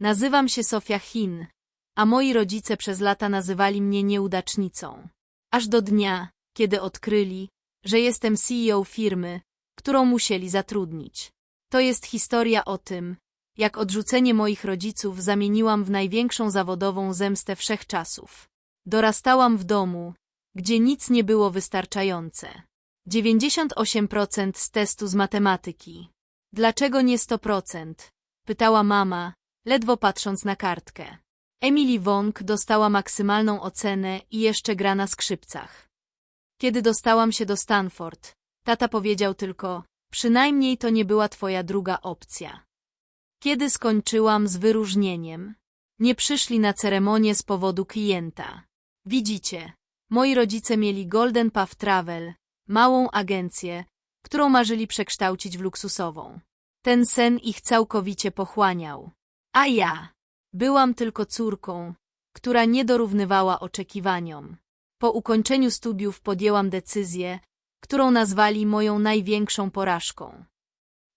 Nazywam się Sofia Chin, a moi rodzice przez lata nazywali mnie nieudacznicą. Aż do dnia, kiedy odkryli, że jestem CEO firmy, którą musieli zatrudnić. To jest historia o tym, jak odrzucenie moich rodziców zamieniłam w największą zawodową zemstę wszechczasów. Dorastałam w domu, gdzie nic nie było wystarczające. 98% z testu z matematyki. Dlaczego nie 100%? Pytała mama, ledwo patrząc na kartkę. Emily Wong dostała maksymalną ocenę i jeszcze gra na skrzypcach. Kiedy dostałam się do Stanford, tata powiedział tylko, przynajmniej to nie była twoja druga opcja. Kiedy skończyłam z wyróżnieniem, nie przyszli na ceremonię z powodu klienta. Widzicie, moi rodzice mieli Golden Path Travel, małą agencję, którą marzyli przekształcić w luksusową. Ten sen ich całkowicie pochłaniał. A ja byłam tylko córką, która nie dorównywała oczekiwaniom. Po ukończeniu studiów podjęłam decyzję, którą nazwali moją największą porażką.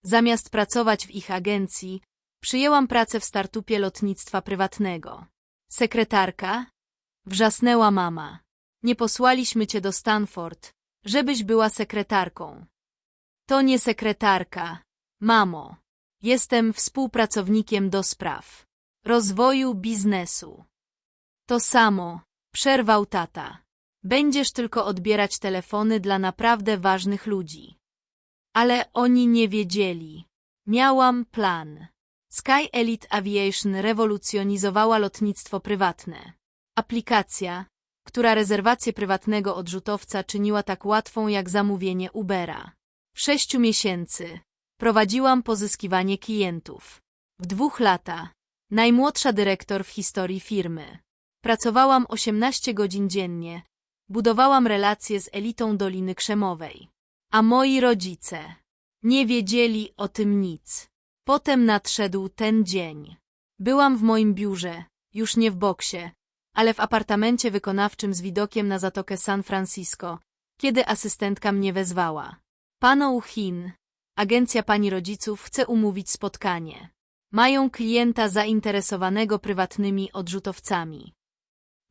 Zamiast pracować w ich agencji, przyjęłam pracę w startupie lotnictwa prywatnego. Sekretarka? Wrzasnęła mama. Nie posłaliśmy cię do Stanford, żebyś była sekretarką. To nie sekretarka, mamo. Jestem współpracownikiem do spraw rozwoju biznesu. To samo, przerwał tata. Będziesz tylko odbierać telefony dla naprawdę ważnych ludzi. Ale oni nie wiedzieli. Miałam plan. Sky Elite Aviation rewolucjonizowała lotnictwo prywatne. Aplikacja, która rezerwację prywatnego odrzutowca czyniła tak łatwą jak zamówienie Ubera. W sześciu miesięcy prowadziłam pozyskiwanie klientów. W dwóch lata najmłodsza dyrektor w historii firmy. Pracowałam 18 godzin dziennie, budowałam relacje z elitą Doliny Krzemowej. A moi rodzice nie wiedzieli o tym nic. Potem nadszedł ten dzień. Byłam w moim biurze, już nie w boksie, ale w apartamencie wykonawczym z widokiem na Zatokę San Francisco, kiedy asystentka mnie wezwała. Pano Chin, agencja pani rodziców chce umówić spotkanie. Mają klienta zainteresowanego prywatnymi odrzutowcami.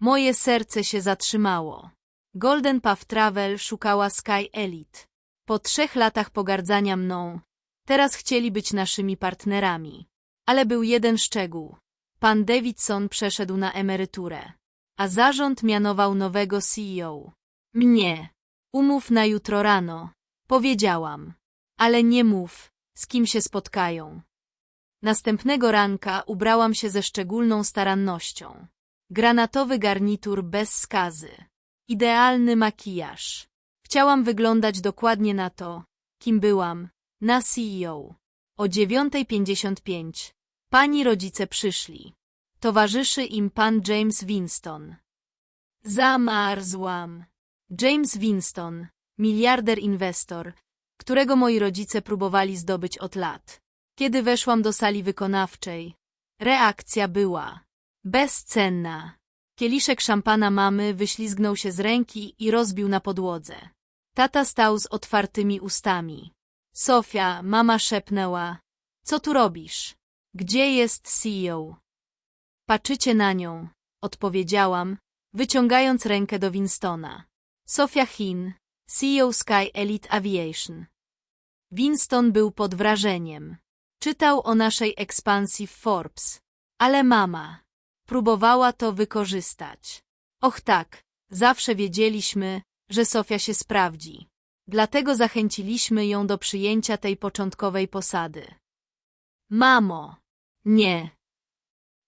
Moje serce się zatrzymało. Golden Path Travel szukała Sky Elite. Po trzech latach pogardzania mną, teraz chcieli być naszymi partnerami. Ale był jeden szczegół. Pan Davidson przeszedł na emeryturę, a zarząd mianował nowego CEO. Mnie. Umów na jutro rano. Powiedziałam. Ale nie mów, z kim się spotkają. Następnego ranka ubrałam się ze szczególną starannością. Granatowy garnitur bez skazy. Idealny makijaż. Chciałam wyglądać dokładnie na to, kim byłam, na CEO. O 9.55. Pani rodzice przyszli. Towarzyszy im pan James Winston. Zamarzłam. James Winston, miliarder inwestor, którego moi rodzice próbowali zdobyć od lat. Kiedy weszłam do sali wykonawczej, reakcja była bezcenna. Kieliszek szampana mamy wyślizgnął się z ręki i rozbił na podłodze. Tata stał z otwartymi ustami. Sofia, mama szepnęła. Co tu robisz? Gdzie jest CEO? Patrzycie na nią, odpowiedziałam, wyciągając rękę do Winstona. Sofia Chin, CEO Sky Elite Aviation. Winston był pod wrażeniem. Czytał o naszej ekspansji w Forbes. Ale mama próbowała to wykorzystać. Och tak, zawsze wiedzieliśmy, że Sofia się sprawdzi. Dlatego zachęciliśmy ją do przyjęcia tej początkowej posady. Mamo! Nie.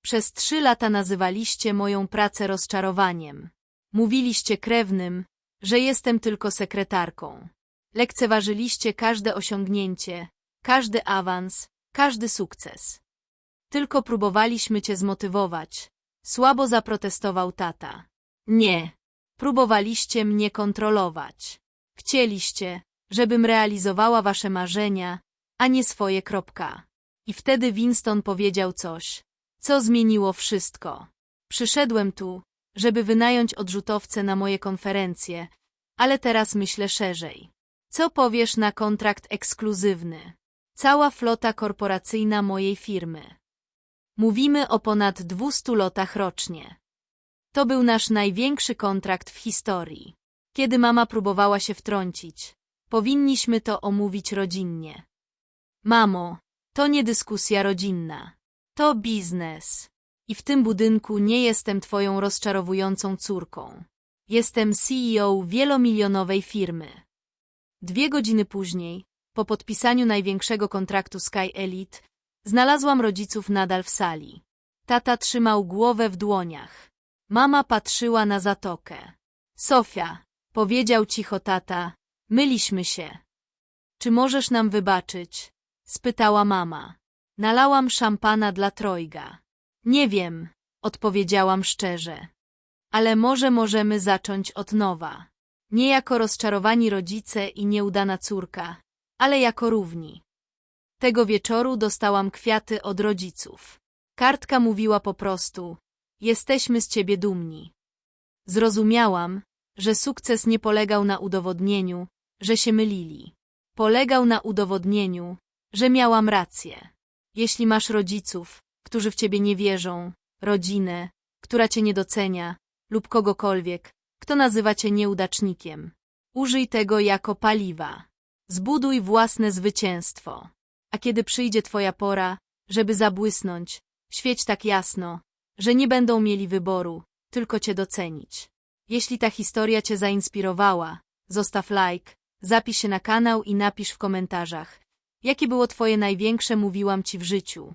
Przez trzy lata nazywaliście moją pracę rozczarowaniem. Mówiliście krewnym, że jestem tylko sekretarką. Lekceważyliście każde osiągnięcie, każdy awans, każdy sukces. Tylko próbowaliśmy cię zmotywować. Słabo zaprotestował tata. Nie. Próbowaliście mnie kontrolować. Chcieliście, żebym realizowała wasze marzenia, a nie swoje kropka. I wtedy Winston powiedział coś, co zmieniło wszystko. Przyszedłem tu, żeby wynająć odrzutowce na moje konferencje, ale teraz myślę szerzej. Co powiesz na kontrakt ekskluzywny? Cała flota korporacyjna mojej firmy. Mówimy o ponad 200 lotach rocznie. To był nasz największy kontrakt w historii. Kiedy mama próbowała się wtrącić, powinniśmy to omówić rodzinnie. Mamo, to nie dyskusja rodzinna. To biznes. I w tym budynku nie jestem twoją rozczarowującą córką. Jestem CEO wielomilionowej firmy. Dwie godziny później, po podpisaniu największego kontraktu Sky Elite, znalazłam rodziców nadal w sali. Tata trzymał głowę w dłoniach. Mama patrzyła na zatokę. Sofia, powiedział cicho tata, myliśmy się. Czy możesz nam wybaczyć? spytała mama. Nalałam szampana dla trojga. Nie wiem, odpowiedziałam szczerze. Ale może możemy zacząć od nowa. Nie jako rozczarowani rodzice i nieudana córka, ale jako równi. Tego wieczoru dostałam kwiaty od rodziców. Kartka mówiła po prostu: Jesteśmy z ciebie dumni. Zrozumiałam, że sukces nie polegał na udowodnieniu, że się mylili. Polegał na udowodnieniu, że miałam rację. Jeśli masz rodziców, którzy w ciebie nie wierzą, rodzinę, która cię nie docenia, lub kogokolwiek, kto nazywa cię nieudacznikiem, użyj tego jako paliwa. Zbuduj własne zwycięstwo. A kiedy przyjdzie twoja pora, żeby zabłysnąć, świeć tak jasno, że nie będą mieli wyboru, tylko cię docenić. Jeśli ta historia cię zainspirowała, zostaw like, zapisz się na kanał i napisz w komentarzach, jakie było twoje największe mówiłam ci w życiu.